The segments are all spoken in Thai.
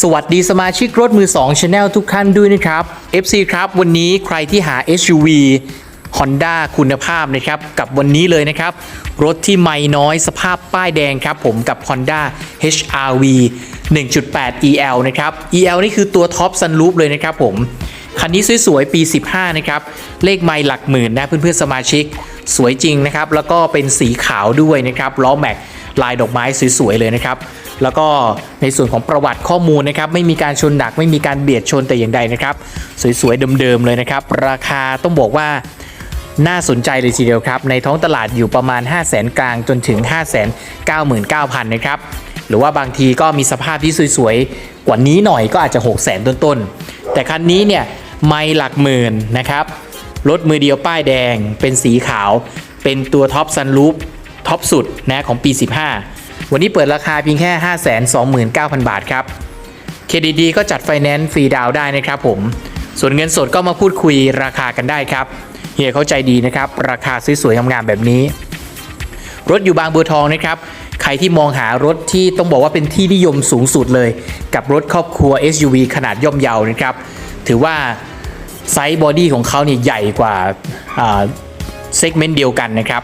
สวัสดีสมาชิกรถมือ2 Channel ทุกท่านด้วยนะครับ FC ครับ วันนี้ใครที่หา SUV Honda คุณภาพนะครับ กับวันนี้เลยนะครับ รถที่ไม่น้อยสภาพป้ายแดงครับ ผมกับ Honda HRV 1.8 EL นะครับ EL นี่คือตัวท็อปซันรูปเลยนะครับผม คันนี้สวยๆ ปี 15 นะครับ เลขไม่หลักหมื่นนะเพื่อนๆสมาชิก สวยจริงนะครับ แล้วก็เป็นสีขาวด้วยนะครับล้อแม็กลายดอกไม้สวยๆเลยนะครับ แล้วก็ในส่วนของประวัติข้อมูลนะครับ ไม่มีการชนหนักไม่มีการเบียดชนแต่อย่างใดนะครับ สวยๆเดิมๆเลยนะครับ ราคาต้องบอกว่าน่าสนใจเลยทีเดียวครับ ในท้องตลาดอยู่ประมาณ 5 0 0 0 0 0 กลางจนถึง 5 9 9 0 0 0 นะครับ หรือว่าบางทีก็มีสภาพที่สวยๆ กว่านี้หน่อยก็อาจจะ 6 0 0 0 0 0 ต้นๆ แต่คันนี้เนี่ยไม่หลักหมื่นนะครับ รถมือเดียวป้ายแดง เป็นสีขาว เป็นตัวท็อปซันรูปท็อปสุดนะของปี 15 วันนี้เปิดราคาเพียงแค่ 529,000 บาทครับเครดิตดีก็จัดไฟแนนซ์ฟรีดาวได้นะครับผม ส่วนเงินสดก็มาพูดคุยราคากันได้ครับเฮียเขาใจดีนะครับ ราคาสวยๆงามๆแบบนี้ รถอยู่บางบัวทองนะครับใครที่มองหารถที่ต้องบอกว่าเป็นที่นิยมสูงสุดเลย กับรถครอบครัว SUV ขนาดย่อมเยานะครับ ถือว่า ไซส์บอดี้ของเขาเนี่ยใหญ่กว่าเซกเมนต์เดียวกันนะครับ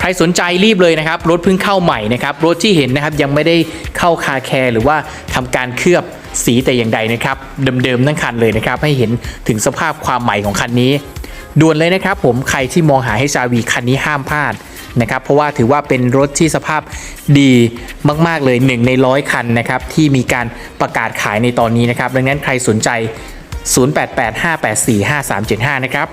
ใครสนใจรีบเลยนะครับ รถเพิ่งเข้าใหม่นะครับรถที่เห็นนะครับยังไม่ได้เข้าคาแคร์หรือว่าทำการเคลือบสีแต่อย่างใดนะครับเดิมๆทั้งคันเลยนะครับ ให้เห็นถึงสภาพความใหม่ของคันนี้ด่วนเลยนะครับ ผมใครที่มองหา HRV คันนี้ห้ามพลาดนะครับ เพราะว่าถือว่าเป็นรถที่สภาพดีมาก ๆ เลย 1 ในร้อยคันนะครับที่มีการประกาศขายในตอนนี้นะครับ ดังนั้นใครสนใจ 0885845375 นะครับ